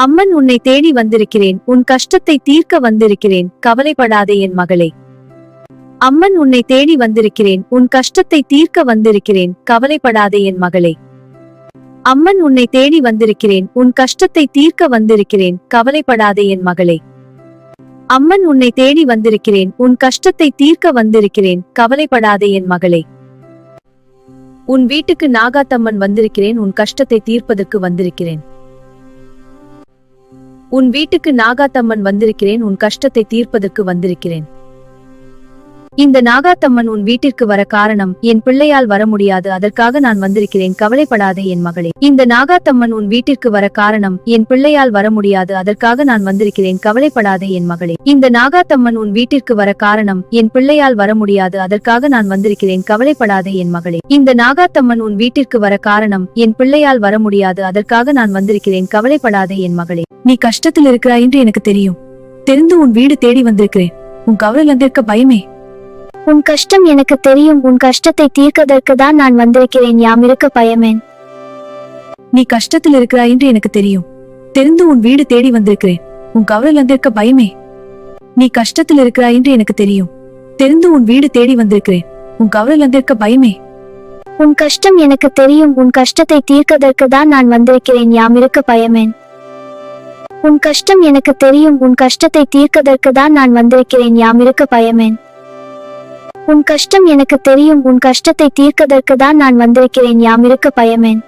அம்மன் உன்னை தேடி வந்திருக்கிறேன். உன் கஷ்டத்தை தீர்க்க வந்திருக்கிறேன். கவலைப்படாதே என் மகளே. அம்மன் உன்னை தேடி வந்திருக்கிறேன். உன் கஷ்டத்தை தீர்க்க வந்திருக்கிறேன். கவலைப்படாதே என் மகளே. அம்மன் உன்னை தேடி வந்திருக்கிறேன். உன் கஷ்டத்தை தீர்க்க வந்திருக்கிறேன். கவலைப்படாதே என் மகளே. அம்மன் உன்னை தேடி வந்திருக்கிறேன். உன் கஷ்டத்தை தீர்க்க வந்திருக்கிறேன். கவலைப்படாதே என் மகளே. உன் வீட்டுக்கு நாகாத்தம்மன் வந்திருக்கிறேன். உன் கஷ்டத்தை தீர்ப்பதற்கு வந்திருக்கிறேன். உன் வீட்டுக்கு நாகாத்தம்மன் வந்திருக்கிறேன் உன் கஷ்டத்தை தீர்ப்பதற்கு வந்திருக்கிறேன். இந்த நாகாத்தம்மன் உன் வீட்டிற்கு வர காரணம் என் பிள்ளையால் வர முடியாது அதற்காக நான் வந்திருக்கிறேன் கவலைப்படாதே என் மகளே. இந்த நாகாத்தம்மன் உன் வீட்டிற்கு வர காரணம் என் பிள்ளையால் வர முடியாது அதற்காக நான் வந்திருக்கிறேன் கவலைப்படாதே என் மகளே. இந்த நாகாத்தம்மன் உன் வீட்டிற்கு வர காரணம் என் பிள்ளையால் வர முடியாது அதற்காக நான் வந்திருக்கிறேன் கவலைப்படாதே என் மகளே. இந்த நாகாத்தம்மன் உன் வீட்டிற்கு வர காரணம் என் பிள்ளையால் வர முடியாது அதற்காக நான் வந்திருக்கிறேன் கவலைப்படாதே என் மகளே. நீ கஷ்டத்தில் இருக்கிறாய் என்று எனக்கு தெரியும். தெரிந்து உன் வீடு தேடி வந்திருக்கிறேன். உன் கவலை வந்திருக்க பயமே. உன் கஷ்டம் எனக்கு தெரியும். உன் கஷ்டத்தை தீர்க்கதற்கு தான் நான் வந்திருக்கிறேன். யாம் இருக்க பயமேன். நீ கஷ்டத்தில் இருக்கிறாய் என்று எனக்கு தெரியும். தெரிந்து உன் வீடு தேடி வந்திருக்கிறேன். உன் கவலையில் வந்திருக்க பயமே. நீ கஷ்டத்தில் இருக்கிறாய் என்று எனக்கு தெரியும். தெரிந்து உன் வீடு தேடி வந்திருக்கிறேன். உன் கவலையில் வந்திருக்க பயமே. உன் கஷ்டம் எனக்கு தெரியும். உன் கஷ்டத்தை தீர்க்கதற்கு தான் நான் வந்திருக்கிறேன். யாம் இருக்க பயமேன். உன் கஷ்டம் எனக்கு தெரியும். உன் கஷ்டத்தை தீர்க்கதற்கு தான் நான் வந்திருக்கிறேன். யாம் இருக்க பயமேன். உன் கஷ்டம் எனக்கு தெரியும். உன் கஷ்டத்தை தீர்க்கதற்கு தான் நான் வந்திருக்கிறேன். யாம் இருக்க பயமேன்.